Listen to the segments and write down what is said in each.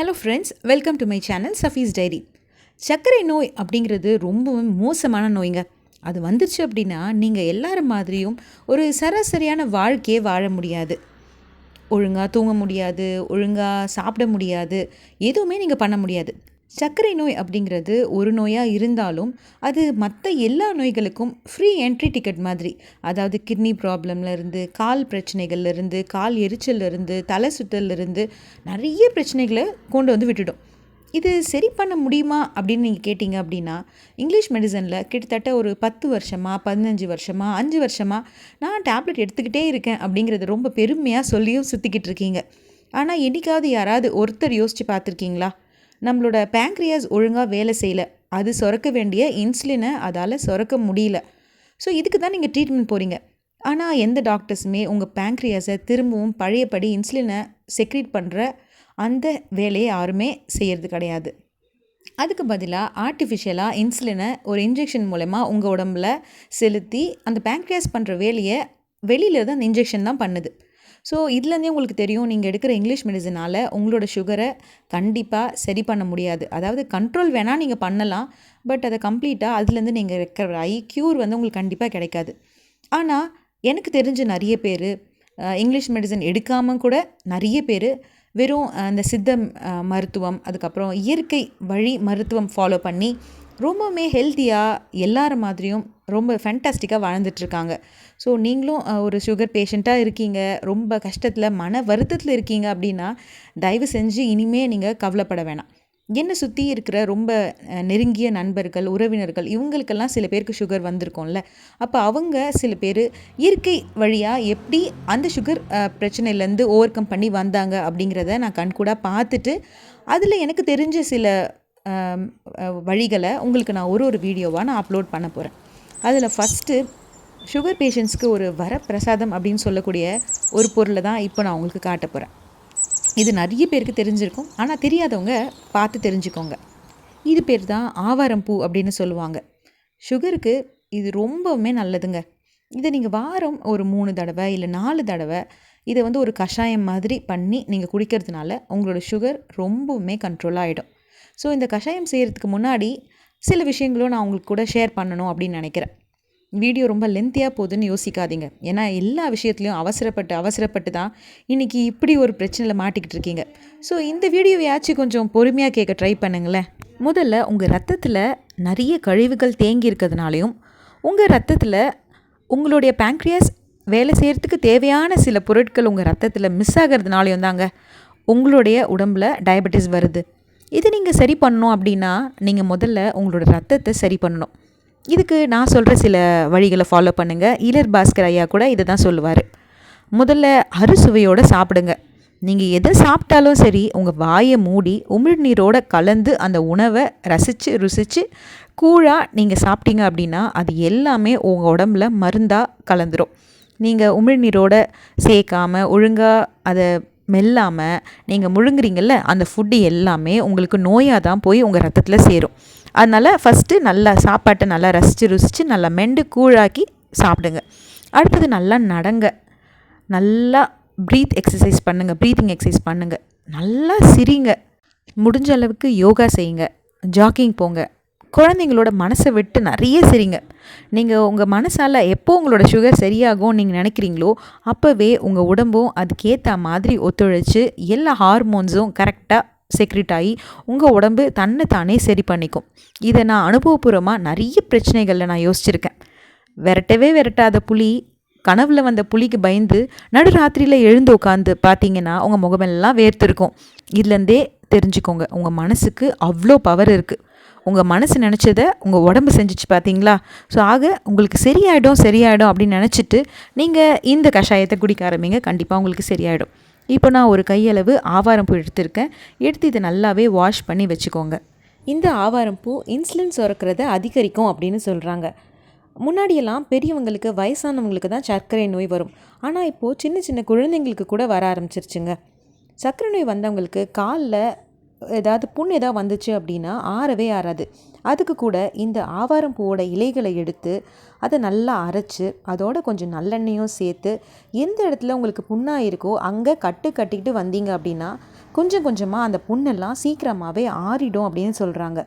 Hello friends welcome to my channel Safi's diary சர்க்கரை நோய் அப்படிங்கிறது ரொம்பவும் மோசமான நோய்ங்க. அது வந்துருச்சு அப்படின்னா நீங்கள் எல்லாரும் மாதிரியும் ஒரு சராசரியான வாழ்க்கையே வாழ முடியாது. ஒழுங்காக தூங்க முடியாது ஒழுங்காக சாப்பிட முடியாது எதுவுமே நீங்கள் பண்ண முடியாது. சர்க்கரை நோய் அப்படிங்கிறது ஒரு நோயாக இருந்தாலும் அது மற்ற எல்லா நோய்களுக்கும் ஃப்ரீ என்ட்ரி டிக்கெட் மாதிரி. அதாவது கிட்னி ப்ராப்ளம்லேருந்து கால் பிரச்சனைகள்லேருந்து கால் எரிச்சல்ல இருந்து தலை சுத்தல்லேருந்து நிறைய பிரச்சனைகளை கொண்டு வந்து விட்டுடும். இது சரி பண்ண முடியுமா அப்படின்னு நீங்கள் கேட்டிங்க அப்படின்னா இங்கிலீஷ் மெடிசனில் கிட்டத்தட்ட ஒரு பத்து வருஷமாக பதினஞ்சு வருஷமாக அஞ்சு வருஷமாக நான் டேப்லெட் எடுத்துக்கிட்டே இருக்கேன் அப்படிங்கிறது ரொம்ப பெருமையாக சொல்லியும் சுற்றிக்கிட்டு இருக்கீங்க. ஆனால் என்னைக்காவது யாராவது ஒருத்தர் யோசித்து பார்த்துருக்கீங்களா? நம்மளோட பேங்க்ரியாஸ் ஒழுங்காக வேலை செய்யலை. அது சுரக்க வேண்டிய இன்சுலினை அதால் சுரக்க முடியல. ஸோ இதுக்கு தான் நீங்கள் ட்ரீட்மெண்ட் போகிறீங்க ஆனால் எந்த டாக்டர்ஸுமே உங்கள் பேங்க்ரியாஸை திரும்பவும் பழையபடி இன்சுலினை செக்ரீட் பண்ணுற அந்த வேலையை யாருமே செய்கிறது கிடையாது. அதுக்கு பதிலாக ஆர்டிஃபிஷியலாக இன்சுலினை ஒரு இன்ஜெக்ஷன் மூலமாக உங்கள் உடம்புல செலுத்தி அந்த பேங்க்ரியாஸ் பண்ணுற வேலையை வெளியில் தான் அந்த இன்ஜெக்ஷன் தான் பண்ணுது. ஸோ இதுலேருந்தே உங்களுக்கு தெரியும் நீங்கள் எடுக்கிற இங்கிலீஷ் மெடிசனால் உங்களோட சுகரை கண்டிப்பாக சரி பண்ண முடியாது. அதாவது கண்ட்ரோல் வேணால் நீங்கள் பண்ணலாம் பட் அதை கம்ப்ளீட்டாக அதுலேருந்து நீங்கள் இருக்கிற ஆகி க்யூர் வந்து உங்களுக்கு கண்டிப்பாக கிடைக்காது. ஆனால் எனக்கு தெரிஞ்ச நிறைய பேர் இங்கிலீஷ் மெடிசன் எடுக்காமல் கூட நிறைய பேர் வெறும் அந்த சித்த மருத்துவம் அதுக்கப்புறம் இயற்கை வழி மருத்துவம் ஃபாலோ பண்ணி ரொம்பவுமே ஹெல்த்தியாக எல்லார மாதிரியும் ரொம்ப ஃபேண்டாஸ்டிக்காக வாழ்ந்துட்டுருக்காங்க. ஸோ நீங்களும் ஒரு சுகர் பேஷண்ட்டாக இருக்கீங்க ரொம்ப கஷ்டத்தில் மன வருத்தத்தில் இருக்கீங்க அப்படின்னா தயவு செஞ்சு இனிமே நீங்கள் கவலைப்பட வேணாம். என்னை சுற்றி இருக்கிற ரொம்ப நெருங்கிய நண்பர்கள் உறவினர்கள் இவங்களுக்கெல்லாம் சில பேருக்கு சுகர் வந்திருக்கும்ல. அப்போ அவங்க சில பேர் இயற்கை வழியாக எப்படி அந்த சுகர் பிரச்சனையிலேருந்து ஓவர் கம் பண்ணி வந்தாங்க அப்படிங்கிறத நான் கண்கூடாக பார்த்துட்டு அதில் எனக்கு தெரிஞ்ச சில வழிகளை உங்களுக்கு நான் ஒரு ஒரு வீடியோவாக நான் அப்லோட் பண்ண போகிறேன் அதில் ஃபஸ்ட்டு சுகர் பேஷண்ட்ஸ்க்கு ஒரு வரப்பிரசாதம் அப்படின்னு சொல்லக்கூடிய ஒரு பொருளை தான் இப்போ நான் உங்களுக்கு காட்ட போகிறேன் இது நிறைய பேருக்கு தெரிஞ்சிருக்கும். ஆனால் தெரியாதவங்க பார்த்து தெரிஞ்சுக்கோங்க. இது பேர் தான் ஆவாரம் பூ அப்படின்னு சொல்லுவாங்க. சுகருக்கு இது ரொம்பவுமே நல்லதுங்க. இதை நீங்கள் வாரம் ஒரு மூணு தடவை இல்லை நாலு தடவை இதை வந்து ஒரு கஷாயம் மாதிரி பண்ணி நீங்கள் குடிக்கிறதுனால உங்களோட சுகர் ரொம்பவுமே கண்ட்ரோல் ஆகிடும் ஸோ இந்த கஷாயம் செய்கிறதுக்கு முன்னாடி சில விஷயங்களும் நான் உங்களுக்கு கூட ஷேர் பண்ணணும் அப்படின்னு நினைக்கிறேன். வீடியோ ரொம்ப லென்த்தியாக போகுதுன்னு யோசிக்காதீங்க. ஏன்னா எல்லா விஷயத்துலையும் அவசரப்பட்டு அவசரப்பட்டு தான் இன்றைக்கி இப்படி ஒரு பிரச்சனையில் மாட்டிக்கிட்டு இருக்கீங்க. ஸோ இந்த வீடியோவையாச்சும் கொஞ்சம் பொறுமையாக கேட்க ட்ரை பண்ணுங்களேன். முதல்ல உங்கள் ரத்தத்தில் நிறைய கழிவுகள் தேங்கி இருக்கிறதுனாலையும் உங்கள் ரத்தத்தில் உங்களுடைய பேங்க்ரியாஸ் வேலை செய்கிறதுக்கு தேவையான சில பொருட்கள் உங்கள் ரத்தத்தில் மிஸ் ஆகிறதுனாலையும் தாங்க உங்களுடைய உடம்பில் டயபெட்டிஸ் வருது. இது நீங்கள் சரி பண்ணணும் அப்படின்னா நீங்கள் முதல்ல உங்களோட ரத்தத்தை சரி பண்ணணும். இதுக்கு நான் சொல்கிற சில வழிகளை ஃபாலோ பண்ணுங்கள் ஈலர் பாஸ்கர் ஐயா கூட இதை தான் சொல்லுவார். முதல்ல அறுசுவையோடு சாப்பிடுங்க. நீங்கள் எதை சாப்பிட்டாலும் சரி உங்கள் வாயை மூடி உமிழ்நீரோட கலந்து அந்த உணவை ரசித்து ருசித்து கூழாக நீங்கள் சாப்பிட்டீங்க அப்படின்னா அது எல்லாமே உங்கள் உடம்புல மருந்தாக கலந்துரும். நீங்கள் உமிழ்நீரோட சேர்க்காம ஒழுங்காக அதை மெல்லாமல் நீங்கள் முழுங்குறீங்கள்ல அந்த ஃபுட்டு எல்லாமே உங்களுக்கு நோயாக தான் போய் உங்கள் ரத்தத்தில் சேரும். அதனால் ஃபஸ்ட்டு நல்லா சாப்பாட்டை நல்லா ரசித்து ருசித்து நல்லா மெண்டு கூழாக்கி சாப்பிடுங்க. அடுத்தது நல்லா நடங்க. நல்லா ப்ரீத் எக்ஸசைஸ் பண்ணுங்கள் ப்ரீத்திங் எக்ஸசைஸ் பண்ணுங்கள் நல்லா சிரிங்க. முடிஞ்ச அளவுக்கு யோகா செய்யுங்க. ஜாக்கிங் போங்க. குழந்தைங்களோட மனசை விட்டு நிறைய சிரிங்க. நீங்கள் உங்கள் மனசால் எப்போ உங்களோட சுகர் சரியாகும் நீங்கள் நினைக்கிறீங்களோ அப்போவே உங்கள் உடம்பும் அதுக்கேற்ற மாதிரி ஒத்துழைச்சு எல்லா ஹார்மோன்ஸும் கரெக்டாக செக்ரிட் ஆகி உங்கள் உடம்பு தன்னை தானே சரி பண்ணிக்கும். இதை நான் அனுபவபூர்வமாக நிறைய பிரச்சனைகளில் நான் யோசிச்சிருக்கேன். விரட்டவே விரட்டாத புலி கனவில் வந்த புலிக்கு பயந்து நடுராத்திரியில் எழுந்து உட்காந்து பார்த்தீங்கன்னா உங்கள் முகமெல்லாம் வேர்த்திருக்கும். இதுலேருந்தே தெரிஞ்சுக்கோங்க உங்கள் மனசுக்கு அவ்வளோ பவர் இருக்குது உங்கள் மனசு நினச்சதை உங்கள் உடம்பு செஞ்சுச்சு பார்த்தீங்களா ஸோ ஆக உங்களுக்கு சரியாயிடும் சரியாயிடும் அப்படின்னு நினச்சிட்டு நீங்கள் இந்த கஷாயத்தை குடிக்க ஆரம்பிங்க. கண்டிப்பாக உங்களுக்கு சரியாயிடும். இப்போ நான் ஒரு கையளவு ஆவாரம் பூ எடுத்திருக்கேன். எடுத்து இதை நல்லாவே வாஷ் பண்ணி வச்சுக்கோங்க. இந்த ஆவாரம் பூ இன்சுலின் சுரக்கிறத அதிகரிக்கும் அப்படின்னு சொல்கிறாங்க முன்னாடியெல்லாம் பெரியவங்களுக்கு வயசானவங்களுக்கு தான் சர்க்கரை நோய் வரும். ஆனால் இப்போது சின்ன சின்ன குழந்தைங்களுக்கு கூட வர ஆரம்பிச்சிருச்சுங்க. சர்க்கரை நோய் வந்தவங்களுக்கு காலில் ஏதாவது புண் ஏதாவது வந்துச்சு அப்படின்னா ஆறவே ஆறாது. அதுக்கு கூட இந்த ஆவாரம் பூவோட இலைகளை எடுத்து அதை நல்லா அரைச்சு அதோட கொஞ்சம் நல்லெண்ணெயும் சேர்த்து எந்த இடத்துல உங்களுக்கு புண்ணாக இருக்கோ அங்கே கட்டு கட்டிக்கிட்டு வந்தீங்க அப்படின்னா கொஞ்சம் கொஞ்சமாக அந்த புண்ணெல்லாம் சீக்கிரமாகவே ஆறிடும் அப்படின்னு சொல்கிறாங்க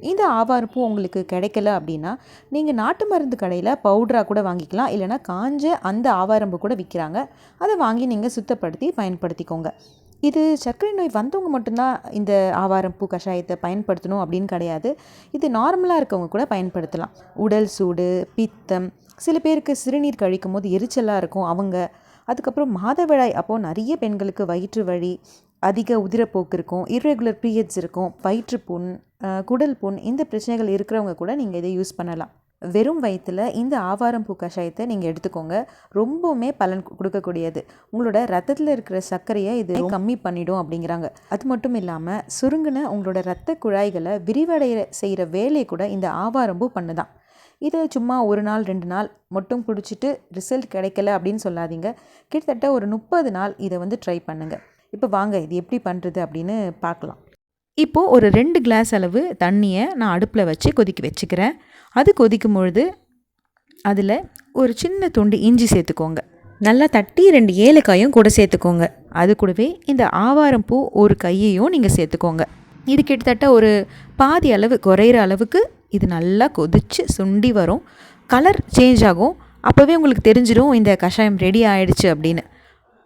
இந்த ஆவாரப்பூ உங்களுக்கு கிடைக்கல அப்படின்னா நீங்கள் நாட்டு மருந்து கடையில் பவுடராக கூட வாங்கிக்கலாம். இல்லைனா காஞ்ச அந்த ஆவாரம்பு கூட விற்கிறாங்க அதை வாங்கி நீங்கள் சுத்தப்படுத்தி பயன்படுத்திக்கோங்க. இது சர்க்கரை நோய் வந்தவங்க மட்டும்தான் இந்த ஆவாரம் பூ கஷாயத்தை பயன்படுத்தணும் அப்படின்னு கிடையாது. இது நார்மலாக இருக்கவங்க கூட பயன்படுத்தலாம். உடல் சூடு பித்தம் சில பேருக்கு சிறுநீர் கழிக்கும் போது எரிச்சலாக இருக்கும் அவங்க. அதுக்கப்புறம் மாதவிழாய் அப்போது நிறைய பெண்களுக்கு வயிற்று வலி அதிக உதிரப்போக்கு இருக்கும் இர்ரெகுலர் பீரியட்ஸ் இருக்கும் வயிற்றுப்புண் குடல் புண் இந்த பிரச்சனைகள் இருக்கிறவங்க கூட நீங்கள் இதை யூஸ் பண்ணலாம். வெறும் வயிற்றில் இந்த ஆவாரம் பூ கஷாயத்தை நீங்கள் எடுத்துக்கோங்க. ரொம்பவுமே பலன் கொடுக்கக்கூடியது. உங்களோட ரத்தத்தில் இருக்கிற சர்க்கரையை இது கம்மி பண்ணிடும் அப்படிங்கிறாங்க. அது மட்டும் இல்லாமல் சுருங்கின உங்களோட ரத்த குழாய்களை விரிவடைய செய்கிற வேலையை கூட இந்த ஆவாரம்பூ பண்ணுதான். இதை சும்மா ஒரு நாள் ரெண்டு நாள் மட்டும் குடிச்சிட்டு ரிசல்ட் கிடைக்கல அப்படின்னு சொல்லாதீங்க. கிட்டத்தட்ட ஒரு முப்பது நாள் இதை வந்து ட்ரை பண்ணுங்கள் இப்போ வாங்க இது எப்படி பண்ணுறது அப்படின்னு பார்க்கலாம். இப்போது ஒரு ரெண்டு கிளாஸ் அளவு தண்ணியை நான் அடுப்பில் வச்சு கொதிக்க வச்சுக்கிறேன். அது கொதிக்கும் பொழுது அதில் ஒரு சின்ன துண்டு இஞ்சி சேர்த்துக்கோங்க. நல்லா தட்டி ரெண்டு ஏலக்காயும் கூட சேர்த்துக்கோங்க. அது கூடவே இந்த ஆவாரம் பூ ஒரு கையையும் நீங்கள் சேர்த்துக்கோங்க. இது கிட்டத்தட்ட ஒரு பாதி அளவு குறையிற அளவுக்கு இது நல்லா கொதித்து சுண்டி வரும். கலர் சேஞ்ச் ஆகும். அப்போவே உங்களுக்கு தெரிஞ்சிடும் இந்த கஷாயம் ரெடி ஆகிடுச்சு அப்படின்னு.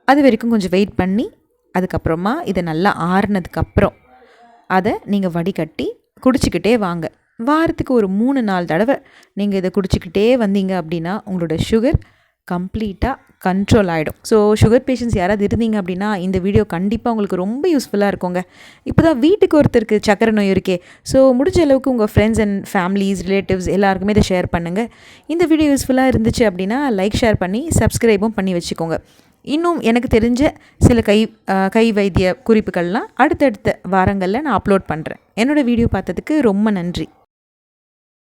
அது வரைக்கும் கொஞ்சம் வெயிட் பண்ணி அதுக்கப்புறமா இதை நல்லா ஆறுனதுக்கப்புறம் அதை நீங்கள் வடிகட்டி குடிச்சிக்கிட்டே வாங்க. வாரத்துக்கு ஒரு மூணு நாலு தடவை நீங்கள் இதை குடிச்சிக்கிட்டே வந்தீங்க அப்படின்னா உங்களோட சுகர் கம்ப்ளீட்டாக கண்ட்ரோல் ஆகிடும் ஸோ சுகர் பேஷண்ட்ஸ் யாராவது இருந்தீங்க அப்படின்னா இந்த வீடியோ கண்டிப்பாக உங்களுக்கு ரொம்ப யூஸ்ஃபுல்லாக இருக்குங்க. இப்போ தான் வீட்டுக்கு ஒருத்தருக்கு சக்கரை நோய் இருக்கே. ஸோ முடிஞ்ச அளவுக்கு உங்கள் ஃப்ரெண்ட்ஸ் அண்ட் ஃபேமிலிஸ் ரிலேட்டிவ்ஸ் எல்லாருக்குமே இதை ஷேர் பண்ணுங்கள் இந்த வீடியோ யூஸ்ஃபுல்லாக இருந்துச்சு அப்படின்னா லைக் ஷேர் பண்ணி சப்ஸ்கிரைபும் பண்ணி வச்சுக்கோங்க. இன்னும் எனக்கு தெரிஞ்ச சில கை கை வைத்திய குறிப்புகள்லாம் அடுத்தடுத்த வாரங்களில் நான் அப்லோட் பண்ணுறேன் என்னோடய வீடியோ பார்த்ததுக்கு ரொம்ப நன்றி.